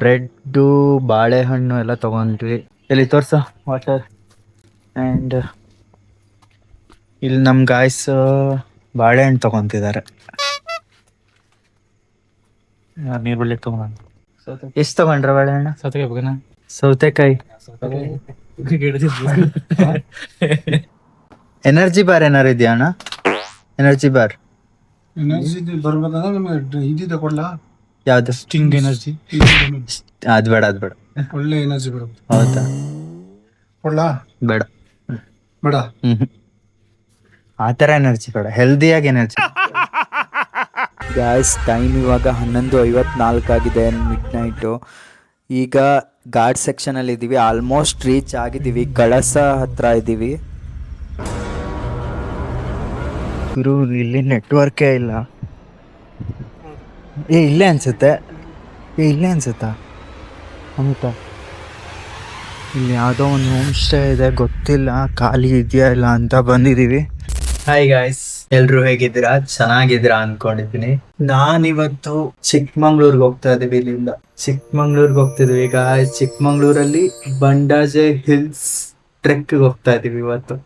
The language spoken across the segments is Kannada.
ಬ್ರೆಡ್ಡು ಬಾಳೆಹಣ್ಣು ಎಲ್ಲ ತಗೊಂಡ್ವಿ. ಇಲ್ಲಿ ತೋರ್ಸ ವಾಟರ್ ಆ್ಯಂಡ್ ಇಲ್ಲಿ ನಮ್ಮ ಗಾಯ್ಸ್ ಬಾಳೆಹಣ್ಣು ತಗೊಂತಿದ್ದಾರೆ. ನೀರ್ ಬಳ್ಳಿ ತಗೊಂಡ್ ಎಷ್ಟು ತಗೊಂಡ್ರ ಬಾಳೆಹಣ್ಣ? ಸೌತೆಕಾಯಿ ಬಗ್ಗೆ ಸೌತೆಕಾಯಿ. ಎನರ್ಜಿ ಬಾರ್ ಏನಾರು ಇದೆಯಾ ಅಣ್ಣ? ಎನರ್ಜಿ ಬಾರ್ ಎನರ್ಜಿ ಬರ್ಬೇಕಂದ್ರೆ ನಿಮಗೆ ಇದು ಕೊಡ್ಲಾ? ಯಾವ್ದು? ಸ್ಟಿಂಗ್ ಎನರ್ಜಿ ಅದ್ ಬೇಡ ಅದ್ ಬೇಡ. ಒಳ್ಳೆ ಎನರ್ಜಿ ಬರುತ್ತೆ. ಹೌದಾ? ಒಳ್ಳ? ಬೇಡ. ಬೇಡ. ಆ ಥರ ಎನರ್ಜಿ ಬೇಡ. ಹೆಲ್ದಿಯಾಗಿ ಎನರ್ಜಿ ಗಾಯ್ಸ್ ಟೈಮ್ ಇವಾಗ ಹನ್ನೊಂದು ಐವತ್ನಾಲ್ಕು ಆಗಿದೆ ಮಿಡ್ ನೈಟು ಈಗ ಗಾರ್ಡ್ ಸೆಕ್ಷನ್ ಅಲ್ಲಿ ಇದ್ದೀವಿ ಆಲ್ಮೋಸ್ಟ್ ರೀಚ್ ಆಗಿದ್ದೀವಿ ಕಳಸ ಹತ್ರ ಇದ್ದೀವಿ ಗುರು ಇಲ್ಲಿ ನೆಟ್ವರ್ಕೇ ಇಲ್ಲ. ಏ, ಇಲ್ಲೇ ಅನ್ಸುತ್ತೆ. ಏ, ಇಲ್ಲೇ ಅನ್ಸುತ್ತಾ? ಅಮಿತ, ಇಲ್ಲಿ ಯಾವುದೋ ಒಂದು ಹೋಮ್ ಸ್ಟೇ ಇದೆ, ಗೊತ್ತಿಲ್ಲ, ಖಾಲಿ ಇದೆಯಾ ಇಲ್ಲ ಅಂತ ಬಂದಿದ್ದೀವಿ. ಹಾಯ್ ಗಾಯ್ಸ್ ಎಲ್ರು ಹೇಗಿದ್ದೀರಾ? ಚೆನ್ನಾಗಿದ್ದೀರಾ ಅನ್ಕೊಂಡಿದ್ದೀನಿ. ನಾನಿವತ್ತು ಚಿಕ್ಕಮಂಗ್ಳೂರ್ಗೆ ಹೋಗ್ತಾ ಇದೀವಿ ಇಲ್ಲಿಂದ. ಚಿಕ್ಕಮಂಗ್ಳೂರ್ಗೆ ಹೋಗ್ತಿದ್ವಿ ಈಗ ಚಿಕ್ಕಮಂಗ್ಳೂರಲ್ಲಿ ಬಂಡಾಜೆ ಹಿಲ್ಸ್ ಟ್ರೆಕ್ಗೆ ಹೋಗ್ತಾ ಇದೀವಿ ಇವತ್ತು.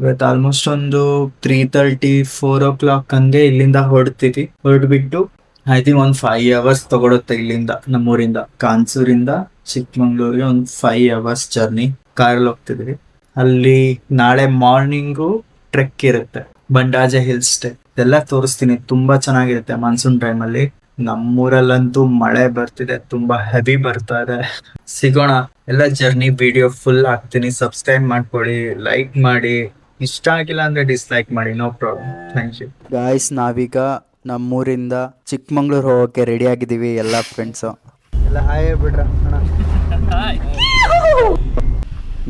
ಇವತ್ತು ಆಲ್ಮೋಸ್ಟ್ ಒಂದು three thirty four o'clock ಹಂಗೆ ಇಲ್ಲಿಂದ ಹೊರಡ್ತೀವಿ. ಹೊರಡ್ಬಿಟ್ಟು ಐ ತಿಂಕ್ ಒಂದು ಫೈವ್ ಅವರ್ಸ್ ತಗೊಳುತ್ತೆ ಇಲ್ಲಿಂದ, ನಮ್ಮೂರಿಂದ. ಕಾನ್ಸೂರಿಂದ ಚಿಕ್ಕಮಂಗ್ಳೂರಿಗೆ ಒಂದು ಫೈವ್ ಅವರ್ಸ್ ಜರ್ನಿ ಕಾರಲ್ಲಿ ಹೋಗ್ತಿದ್ವಿ. ಅಲ್ಲಿ ನಾಳೆ ಮಾರ್ನಿಂಗು ಟ್ರೆಕ್ ಇರುತ್ತೆ. ಬಂಡಾಜೆ ಹಿಲ್ ಸ್ಟೇ ಇದೆಲ್ಲ ತೋರಿಸ್ತೀನಿ. ತುಂಬಾ ಚೆನ್ನಾಗಿರುತ್ತೆ ಮಾನ್ಸೂನ್ ಟೈಮಲ್ಲಿ ನಮ್ಮೂರಲ್ಲಂತೂ ಮಳೆ ಬರ್ತಿದೆ. ತುಂಬಾ ಹೆವಿ ಬರ್ತಾ ಇದೆ. ಸಿಗೋಣ. ಎಲ್ಲ ಜರ್ನಿ ವಿಡಿಯೋ ಫುಲ್ ಹಾಕ್ತೀನಿ. ಸಬ್ಸ್ಕ್ರೈಬ್ ಮಾಡ್ಕೊಳ್ಳಿ. ಲೈಕ್ ಮಾಡಿ. ಇಷ್ಟ ಆಗಿಲ್ಲ ಅಂದ್ರೆ ಡಿಸ್ಲೈಕ್ ಮಾಡಿ. No problem thank you guys ನಾವೀಗ ನಮ್ಮೂರಿಂದ ಚಿಕ್ಕಮಂಗ್ಳೂರು ಹೋಗೋಕೆ ರೆಡಿ ಆಗಿದ್ದೀವಿ ಎಲ್ಲ ಫ್ರೆಂಡ್ಸು ಎಲ್ಲ ಹಾಯ್ ಬಿಡ್ರ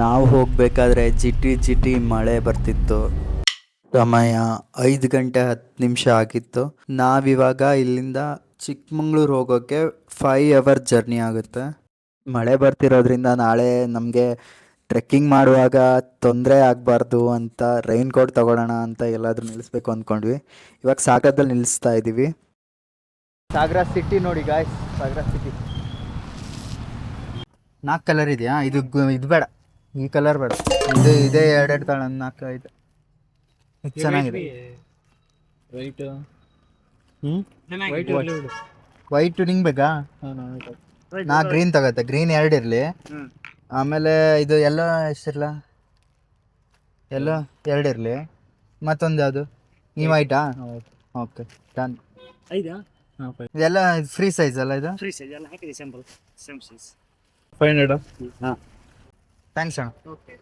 ನಾವು ಹೋಗ್ಬೇಕಾದ್ರೆ ಜಿಟಿ ಜಿಟಿ ಮಳೆ ಬರ್ತಿತ್ತು. ಸಮಯ ಐದು ಗಂಟೆ ಹತ್ತು ನಿಮಿಷ ಆಗಿತ್ತು. ನಾವಿವಾಗ ಇಲ್ಲಿಂದ ಚಿಕ್ಕಮಂಗ್ಳೂರು ಹೋಗೋಕ್ಕೆ ಫೈವ್ ಅವರ್ ಜರ್ನಿ ಆಗುತ್ತೆ. ಮಳೆ ಬರ್ತಿರೋದ್ರಿಂದ ನಾಳೆ ನಮಗೆ ಟ್ರೆಕ್ಕಿಂಗ್ ಮಾಡುವಾಗ ತೊಂದರೆ ಆಗಬಾರ್ದು ಅಂತ ರೈನ್ ಕೋಟ್ ತಗೊಳ್ಳೋಣ ಅಂತ ಎಲ್ಲಾದರೂ ನಿಲ್ಲಿಸ್ಬೇಕು ಅಂದ್ಕೊಂಡ್ವಿ. ಇವಾಗ ಸಾಗರದಲ್ಲಿ ನಿಲ್ಲಿಸ್ತಾ ಇದ್ದೀವಿ ಸಾಗರ ಸಿಟಿ ನೋಡಿ ಗಾಯ್ಸ್ ಸಾಗರ ಸಿಟಿ ನಾಲ್ಕು ಕಲರ್ ಇದೆಯಾ? ಇದು ಇದು ಬೇಡ. ಈ ಕಲರ್ ಬೇಡ. ಇದು ಇದೇ ಎರಡೆರಡು ತಾಳ ನಾಲ್ಕು ಐದು. ಇದು ಚೆನ್ನಾಗಿದೆ. ವೈಟ್ ಹ್ಮ್? ವೈಟ್ ವೈಟ್ ನಿಂಗೆ ಬೇಕಾ? ನಾ ಗ್ರೀನ್ ತಗತ್ತೆ ಗ್ರೀನ್ ಎರಡು ಇರಲಿ. ಆಮೇಲೆ ಇದು ಎಲ್ಲ ಎಷ್ಟಿರಲ್ಲ ಎಲ್ಲ ಎರಡು ಇರಲಿ. ಮತ್ತೊಂದು ಯಾವುದು? ನೀವು ವೈಟಾ ಓಕೆ ಡನ್ ಐದಾ? ಇದೆಲ್ಲ ಫ್ರೀ ಸೈಜ್ ಅಲ್ಲ ಇದು? ಫ್ರೀ ಸೈಜ್ ಎಲ್ಲ ಹಾಕಿದೆ sample same size five hundred ಹಾಂ. ಥ್ಯಾಂಕ್ಸ್ ಅಣ್ಣ. Okay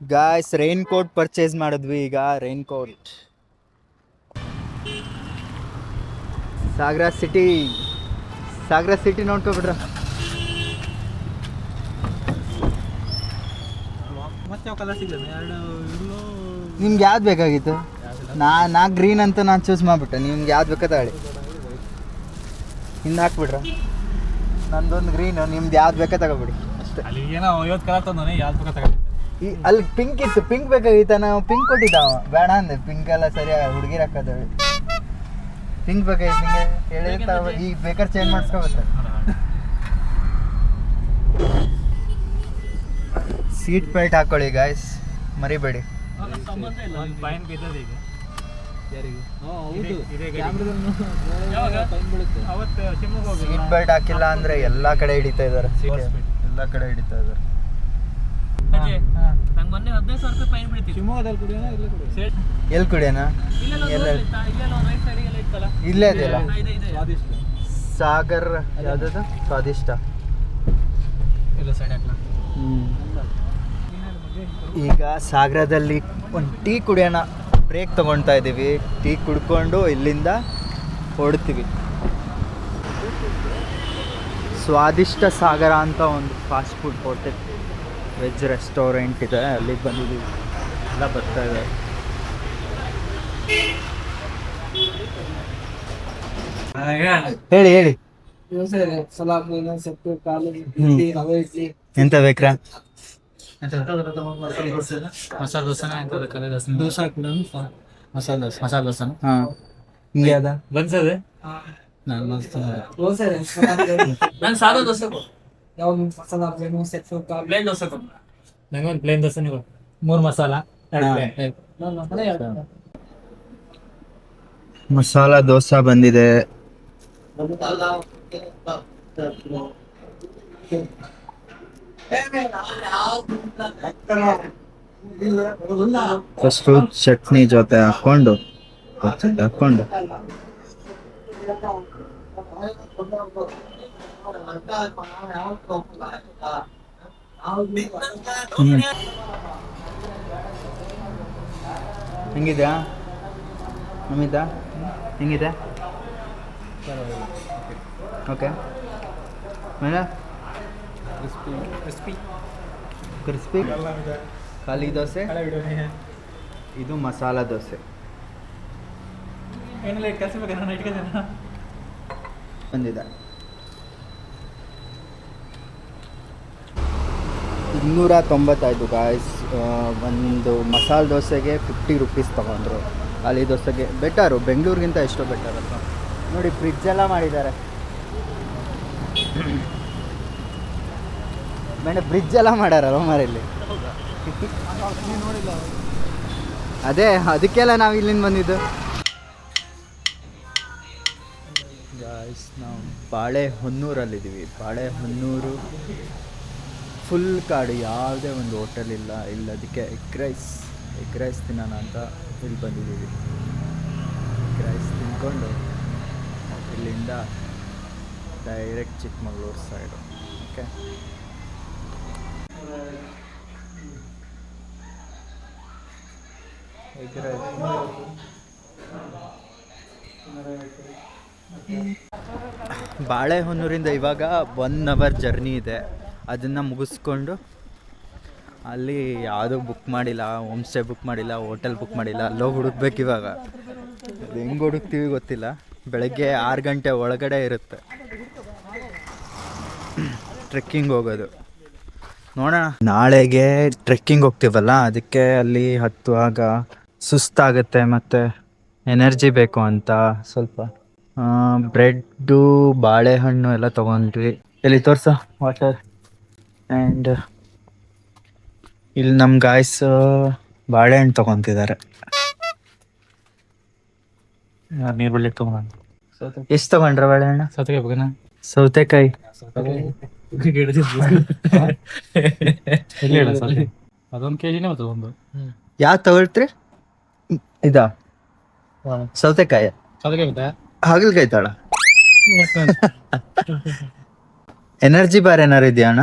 guys rain coat purchase ಮಾಡಿದ್ವಿ ಈಗ raincoat Sagar city Sagar city ನೋಡ್ಕೊಬಿಡ್ರ ನಿಮ್ಗೆ ಯಾವ್ದು ಬೇಕಾಗಿತ್ತು? ನಾ ನಾ ಗ್ರೀನ್ ಅಂತ ನಾನು ಚೂಸ್ ಮಾಡಿಬಿಟ್ಟೆ. ನಿಮ್ಗೆ ಯಾವ್ದು ಬೇಕಾ ತಗೊಳ್ಳಿ ಹಿಂದೆ ಹಾಕ್ಬಿಡ್ರ. ನಂದೊಂದು ಗ್ರೀನು ನಿಮ್ದು ಯಾವ್ದು ಬೇಕಾ ತಗೊಬಿಡಿ. ಅಷ್ಟೇ. ಈ ಅಲ್ಲಿ ಪಿಂಕ್ ಇತ್ತು. ಪಿಂಕ್ ಬೇಕಾಗಿತ್ತ? ನಾವು ಪಿಂಕ್ ಕೊಟ್ಟಿದ್ದಾವ ಬೇಡ ಅಂದೆ. ಪಿಂಕ್ ಎಲ್ಲ ಸರಿಯಾಗಿ ಹುಡುಗಿರ ಪಿಂಕ್ ಬೇಕಾಗಿತ್ತು ನಿಂಗೆ? ಈಗ ಬೇಕಾದ್ರೆ ಚೇಂಜ್ ಮಾಡಿಸ್ಕೋಬೇಕು ಸೀಟ್ ಬೆಲ್ಟ್ ಹಾಕೊಳ್ಳಿ ಗಾಯ್ಸ್ ಮರಿಬೇಡಿ. ಸೀಟ್ ಬೆಲ್ಟ್ ಹಾಕಿಲ್ಲ ಅಂದ್ರೆ ಎಲ್ಲಾ ಕಡೆ ಹಿಡಿತಾ ಇದಾರೆ. ಎಲ್ಲಾ ಕಡೆ ಹಿಡಿತಾ ಇದಾರೆ. ನಂಗೆ ಮೊನ್ನೆ ಹದಿನೈದು ಸಾವಿರ ರೂಪಾಯಿ ಫೈನ್ ಬೀಳ್ತಿತ್ತು. ಶಿವಮೊಗ್ಗದಲ್ಲಿ ಕುಡಿಯೋಣ ಇಲ್ಲೇ ಕುಡಿಯೋಣ ಎಲ್ಲಿ ಕುಡಿಯೋಣ? ಎಲ್ಲ ಇಲ್ಲೇ ಸ್ವಾದಿಷ್ಟ. ಸಾಗರ್ ಯಾವುದದು? ಸ್ವಾದಿಷ್ಟ. ಇಲ್ಲ ಸೈಡ್ ಹಾಕ್ಲಾ? ಈಗ ಸಾಗರದಲ್ಲಿ ಒಂದು ಟೀ ಕುಡಿಯೋಣ. ಬ್ರೇಕ್ ತಗೊಳ್ತಾ ಇದ್ದೀವಿ ಟೀ ಕುಡ್ಕೊಂಡು ಇಲ್ಲಿಂದ ಹೊಡ್ತೀವಿ ಸ್ವಾದಿಷ್ಟ ಸಾಗರ ಅಂತ ಒಂದು fast food hotel veg restaurant ಇದೆ. ಅಲ್ಲಿಗೆ ಬಂದಿದ್ದೀವಿ ಎಲ್ಲ ಬರ್ತಾ ಇದೆ. ಹೇಳಿ ಹೇಳಿ. ಎಂತ ಬೇಕ್ರಾ? ಮಸಾಲ ದೋಸೆನ ಎಂತದ ಕಲೆ ದೋಸೆ ದೋಸೆ ಕೂಡ ಮಸಾಲೆ ದೋಸೆ ಮಸಾಲೆ ದೋಸೆನ ಹಾಂ. ಹಿಂಗೆ ಅದ ಬನ್ಸದೆ ಸಾದಾ dosa masala plain set plain dosa ಕೊಡು. ನಂಗೊಂದು ಪ್ಲೇನ್ ದೋಸೆ ನೀವು ಮೂರು ಮಸಾಲ ಎರಡು. plain. ನಾನು ಅದೇ ಹೇಳ್ತೀನಿ. ಮಸಾಲ ದೋಸೆ ಬಂದಿದೆ. ಫಸ್ಟು ಚಟ್ನಿ ಜೊತೆ ಹಾಕೊಂಡು ಹಾಕೊಂಡು ಹೆಂಗಿದ್ಯಾ? ಹೆಂಗಿದೆ ಅಮಿತ ಹೆಂಗಿದೆ? ಓಕೆ. ಮೇಲೆ ಕ್ರಿಸ್ಪಿ. ಖಾಲಿ ದೋಸೆ? ಇದು ಮಸಾಲ ದೋಸೆ. ಬಂದಿದೆ. ಇನ್ನೂರ ತೊಂಬತ್ತಾಯ್ತು ಗಾಯ್ಸ್ ಒಂದು ಮಸಾಲೆ ದೋಸೆಗೆ ಫಿಫ್ಟಿ ರುಪೀಸ್ ತೊಗೊಂಡ್ರು. ಖಾಲಿ ದೋಸೆಗೆ ಬೆಟರು, ಬೆಂಗಳೂರಿಗಿಂತ ಎಷ್ಟೋ ಬೆಟರ್ ಅಲ್ವಾ? ನೋಡಿ ಫ್ರಿಡ್ಜ್ ಎಲ್ಲ ಮಾಡಿದ್ದಾರೆ. ಮೇಡಮ್ ಬ್ರಿಡ್ಜ್ ಎಲ್ಲ ಮಾಡ್ಯಾರಲ್ವ ಮರಲ್ಲಿ ಅದೇ, ಅದಕ್ಕೆಲ್ಲ ನಾವು ಇಲ್ಲಿಂದ ಬಂದಿದ್ದು. ನಾವು ಬಾಳೆ ಹೊನ್ನೂರಲ್ಲಿದ್ದೀವಿ ಬಾಳೆ ಹೊನ್ನೂರು ಫುಲ್ ಕಾಡು, ಯಾವುದೇ ಒಂದು ಹೋಟೆಲ್ ಇಲ್ಲ ಇಲ್ಲ ಅದಕ್ಕೆ ಎಗ್ ರೈಸ್ ಎಗ್ ರೈಸ್ ತಿನ್ನೋಣ ಅಂತ ಇಲ್ಲಿ ಬಂದಿದ್ದೀವಿ. ಎಗ್ ರೈಸ್ ತಿನ್ಕೊಂಡು ಇಲ್ಲಿಂದ direct Chikmagalur side okay egg rice ಬಾಳೆಹೊನ್ನೂರಿಂದ ಇವಾಗ ಒನ್ ಅವರ್ ಜರ್ನಿ ಇದೆ. ಅದನ್ನು ಮುಗಿಸ್ಕೊಂಡು ಅಲ್ಲಿ ಯಾವುದೂ ಬುಕ್ ಮಾಡಿಲ್ಲ ಹೋಮ್ ಸ್ಟೇ ಬುಕ್ ಮಾಡಿಲ್ಲ ಹೋಟೆಲ್ ಬುಕ್ ಮಾಡಿಲ್ಲ ಅಲ್ಲೋಗಿ ಹುಡುಕ್ಬೇಕು ಇವಾಗ. ಅದು ಹೆಂಗೆ ಹುಡುಕ್ತೀವಿ ಗೊತ್ತಿಲ್ಲ. ಬೆಳಗ್ಗೆ ಆರು ಗಂಟೆ ಒಳಗಡೆ ಇರುತ್ತೆ. ಟ್ರೆಕ್ಕಿಂಗ್ ಹೋಗೋದು. ನೋಡೋಣ. ನಾಳೆಗೆ ಟ್ರೆಕ್ಕಿಂಗ್ ಹೋಗ್ತೀವಲ್ಲ, ಅದಕ್ಕೆ ಅಲ್ಲಿ ಹತ್ತುವಾಗ ಸುಸ್ತಾಗುತ್ತೆ ಮತ್ತು ಎನರ್ಜಿ ಬೇಕು ಅಂತ ಸ್ವಲ್ಪ. ಬ್ರೆಡ್ಡು ಬಾಳೆಹಣ್ಣು ಎಲ್ಲ ತೊಗೊಂಡ್ವಿ. ಎಲ್ಲಿ ತೋರ್ಸ ವಾಟರ್ ಆ್ಯಂಡ್ ಇಲ್ಲಿ ನಮ್ ಗಾಯ್ಸ್ ಬಾಳೆಹಣ್ಣು ತಗೊಂತಿದ್ದಾರೆ. ನೀರು ಬಳ್ಳಿ ತೊಗೊಂಡು ಎಷ್ಟು ತಗೊಂಡ್ರ ಬಾಳೆಹಣ್ಣು? ಸತ್ತಿಗೆ ಬಗ್ಗೆ ಸೌತೆಕಾಯಿ. ಅದೊಂದು ಕೆ ಜಿನೇ ಬರ್ತದೆ ಒಂದು. ಯಾಕೆ ತಗೊಳ್ತ್ರಿ? ಇದಾ? ಸೌತೆಕಾಯಿ. ಹಾಗಲ್ಕಾಯಿ ತಾಳ. ಎನರ್ಜಿ ಬಾರ್ ಏನಾರು ಇದೆಯಾ ಅಣ್ಣ?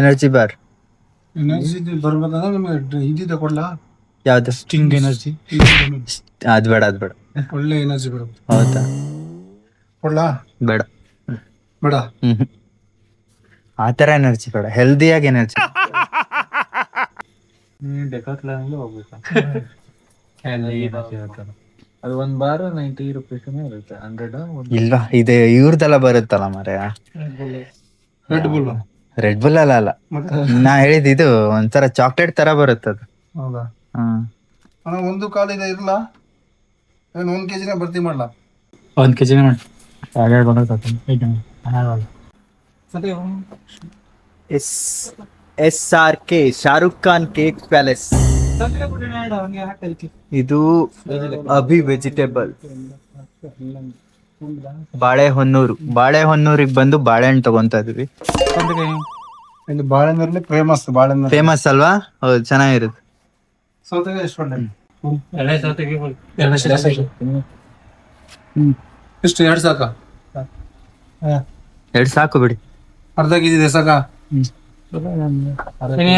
ಎನರ್ಜಿ ಬಾರ್ ಎನರ್ಜಿ ಬರ್ಬೇಕಂದ್ರೆ ನಿಮಗೆ? ಇದಿದೆ ಕೊಡ್ಲಾ? ಯಾವುದು? ಸ್ಟಿಂಗ್ ಎನರ್ಜಿ ಅದು ಬೇಡ ಅದು ಬೇಡ. ಒಳ್ಳೆ ಎನರ್ಜಿ ಬರುತ್ತೆ. ಹೌದಾ? ಕೊಡ್ಲಾ? ಬೇಡ. ಬೇಡ. ಆ ತರ ಎನರ್ಜಿ ಬೇಡ. ಹೆಲ್ದಿಯಾಗಿ ಎನರ್ಜಿ ಡೆಕಾತ್ಲಾನಲ್ಲಿ ಹೋಗ್ಬೇಕು. ಅದು ಒಂದ್ ಬಾರ್ ನೈಂಟಿ ರುಪೀಸ್ ಇರುತ್ತೆ. ಹಂಡ್ರೆಡ್ ಇಲ್ಲ ಇದೆ ಇವ್ರದೆಲ್ಲ ಬರುತ್ತಲ್ಲ ಮರೆ ರೆಡ್ ಬುಲ್ ರೆಡ್ ಬುಲ್ ಅಲ್ಲ ಅಲ್ಲ. ಮತ್ತೆ? ನಾ ಹೇಳಿದ್ ಇದು ಒಂಥರ ಚಾಕ್ಲೇಟ್ ತರ ಅದು. ಹೌದಾ? ಹ್ಮ್. ಅಣ್ಣ ಒಂದು ಕಾಲಿದೆ ಇರಲ್ಲ ಏನು ಒಂದು ಕೆ ಜಿನೇ ಭರ್ತಿ ಮಾಡ್ಲಾ? ಒಂದು ಕೆ ಜಿನೇ ಮಾಡಿ ಎರಡು ಬಂದ್ರೆ S S R K Shahrukh Khan cake palace. ಇದು ಅಭಿ ವೆಜಿಟೇಬಲ್ ಬಾಳೆಹೊನ್ನೂರು. ಬಾಳೆಹೊನ್ನೂರಿಗೆ ಬಂದು ಬಾಳೆಹಣ್ಣು ತಗೊಂತ ಇದ್ವಿ. ಇದು ಬಾಳೆನೂರಲ್ಲಿ ಫೇಮಸ್ ಬಾಳೆನೂರು ಫೇಮಸ್ ಅಲ್ವಾ? ಹೌದು ಚೆನ್ನಾಗಿರುತ್ತೆ. ಸೌತೆಗೆ ಎಷ್ಟು ಒಳ್ಳೆ? ಎರಡನೇ ಸೌತೆಗೆ ಎಷ್ಟು ಎರಡು ಸಾಕ? ಎರಡು ಸಾಕು ಬಿಡಿ. ಅರ್ಧ ಕೆ ಜಿ ಸಾಕ?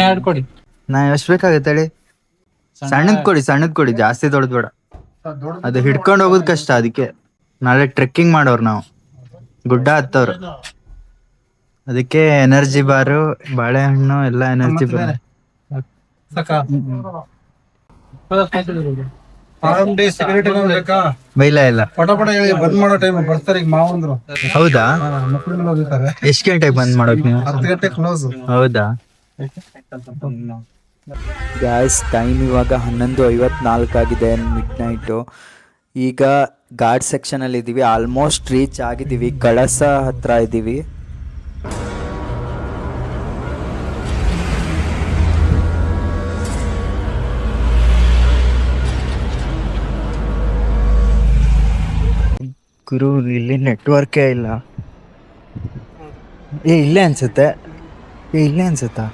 ಎರಡು ಕೊಡಿ. ನಾ ಎಷ್ಟು ಬೇಕಾಗುತ್ತೆ ಹೇಳಿ? ಸಣ್ಣದ್ ಕೊಡಿ ಸಣ್ಣದ್ ಕೊಡಿ ಜಾಸ್ತಿ ದೊಡ್ಡದ್ ಬೇಡ. ಅದು ಹಿಡ್ಕೊಂಡು ಹೋಗೋದು ಕಷ್ಟ ಅದಕ್ಕೆ. ನಾಳೆ ಟ್ರೆಕ್ಕಿಂಗ್ ಮಾಡೋರು ನಾವು. ಗುಡ್ಡ ಹತ್ತವ್ರು ಅದಕ್ಕೆ ಎನರ್ಜಿ ಬಾರು ಬಾಳೆಹಣ್ಣು ಎಲ್ಲ ಎನರ್ಜಿ ಬಾರ್ ಸಾಕ? ಆರಾಮ್ ಡೇ ಸಿಗರೇಟ್ ಬೇಕಾ? ಬೈಲ ಇಲ್ಲ ಪಟ ಪಟ ಹೇಳಿ ಬಂದ್ ಮಾಡೋ ಟೈಮ್ ಬರ್ತಾರೆ ಈಗ ಮಾವಂದ್ರು. ಹೌದಾ? ಮಕ್ಕಳು ಹೋಗಿರ್ತಾರೆ ಎಷ್ಟ್ ಗಂಟೆಗೆ ಬಂದ್ ಮಾಡೋಕ್ ನೀವು? ಹತ್ತು ಗಂಟೆ ಕ್ಲೋಸ್ ಹೌದಾ? ಗಾಯ್ಸ್ ಟೈಮ್ ಇವಾಗ ಹನ್ನೊಂದು ಐವತ್ನಾಲ್ಕು ಆಗಿದೆ ಮಿಡ್ ನೈಟು ಈಗ ಘಾಟ್ ಸೆಕ್ಷನಲ್ಲಿ ಇದ್ದೀವಿ ಆಲ್ಮೋಸ್ಟ್ ರೀಚ್ ಆಗಿದ್ದೀವಿ ಕಳಸ ಹತ್ರ ಇದ್ದೀವಿ ಗುರು, ಇಲ್ಲಿ ನೆಟ್ವರ್ಕೇ ಇಲ್ಲ. ಏ, ಇಲ್ಲೇ ಅನ್ಸುತ್ತೆ. ಏ, ಇಲ್ಲೇ ಅನ್ಸುತ್ತಾ?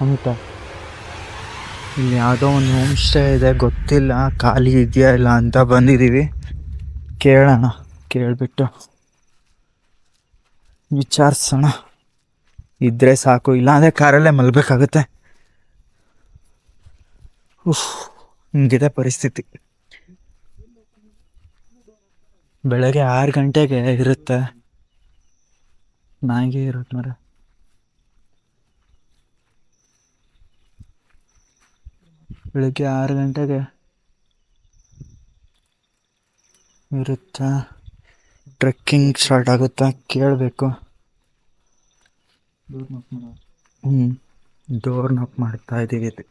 ಅಮಿತ. ಇಲ್ಲಿ ಯಾವುದೋ ಒಂದು ಹೋಮ್ ಸ್ಟೇ ಇದೆ. ಗೊತ್ತಿಲ್ಲ. ಖಾಲಿ ಇದೆಯಾ ಇಲ್ಲ ಅಂತ ಬಂದಿದ್ದೀವಿ ಕೇಳೋಣ, ಕೇಳಿಬಿಟ್ಟು. ವಿಚಾರಿಸೋಣ. ಇದ್ದರೆ ಸಾಕು, ಇಲ್ಲಾಂದರೆ ಕಾರಲ್ಲೇ ಮಲಬೇಕಾಗುತ್ತೆ. ಉಫ್, ಹಿಂಗಿದೆ ಪರಿಸ್ಥಿತಿ. ಬೆಳಗ್ಗೆ ಆರು ಗಂಟೆಗೆ ಇರುತ್ತೆ. ನಾಯಿಗೆ ಇರುತ್ತೆ ಮರ ಬೆಳಗ್ಗೆ ಆರು ಗಂಟೆಗೆ ಇರುತ್ತೆ? ಟ್ರೆಕ್ಕಿಂಗ್ ಸ್ಟಾರ್ಟ್ ಆಗುತ್ತೆ? ಕೇಳಬೇಕು. ಹ್ಞೂ ಡೋರ್ ನಾಕ್ ಮಾಡ್ತಾ ಇದ್ದೀವಿ ಇಲ್ಲಿ.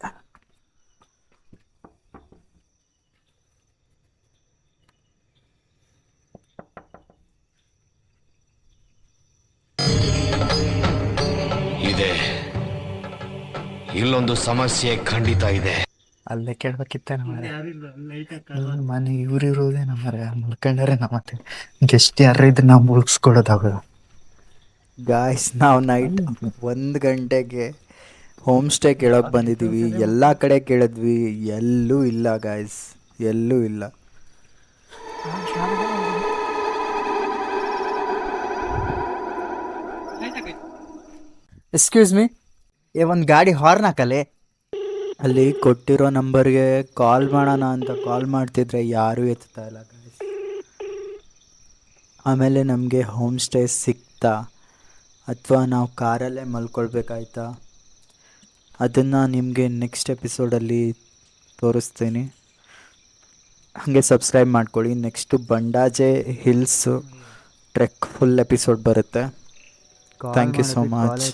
ಇದೆ. ಇಲ್ಲೊಂದು ಸಮಸ್ಯೆ ಖಂಡಿತ ಇದೆ. ಅಲ್ಲೇ ಕೇಳ್ಬೇಕಿತ್ತೆ ನಮ್ಮ ಮನೆ ಇವ್ರು ಇರೋದೇ ನಮ್ಮ ಮುಳ್ಕೊಂಡ್ರೆ ನಮ್ಮ ಮತ್ತೆ ಗೆಸ್ಟ್ ಯಾರು ಇದ್ರೆ ನಾವು ಮುಗಿಸ್ಕೊಡೋದಾಗ ಗಾಯ್ಸ್ ನಾವು ನೈಟ್ ಒಂದು ಗಂಟೆಗೆ ಹೋಮ್ ಸ್ಟೇ ಕೇಳೋಕೆ ಬಂದಿದ್ದೀವಿ ಎಲ್ಲ ಕಡೆ ಕೇಳಿದ್ವಿ. ಎಲ್ಲೂ ಇಲ್ಲ ಗಾಯ್ಸ್ ಎಲ್ಲೂ ಇಲ್ಲ. ಎಕ್ಸ್ಕ್ಯೂಸ್ ಮೀ ಏ ಒಂದು ಗಾಡಿ ಹಾರ್ನ್ ಹಾಕಲೆ? ಅಲ್ಲಿ ಕೊಟ್ಟಿರೋ ನಂಬರ್ಗೆ ಕಾಲ್ ಮಾಡೋಣ ಅಂತ ಕಾಲ್ ಮಾಡ್ತಿದ್ರೆ ಯಾರೂ ಎತ್ತಾ ಇಲ್ಲ ಗೈಸ್ ಆಮೇಲೆ ನಮಗೆ ಹೋಮ್ ಸ್ಟೇ ಸಿಕ್ತಾ. ಅಥವಾ ನಾವು ಕಾರಲ್ಲೇ ಮಲ್ಕೊಳ್ಬೇಕಾಯ್ತಾ. ಅದನ್ನು ನಿಮಗೆ ನೆಕ್ಸ್ಟ್ ಎಪಿಸೋಡಲ್ಲಿ ತೋರಿಸ್ತೀನಿ. ಹಾಗೆ ಸಬ್ಸ್ಕ್ರೈಬ್ ಮಾಡ್ಕೊಳ್ಳಿ. Next Bandaje hills trek full episode ಬರುತ್ತೆ. Thank you so much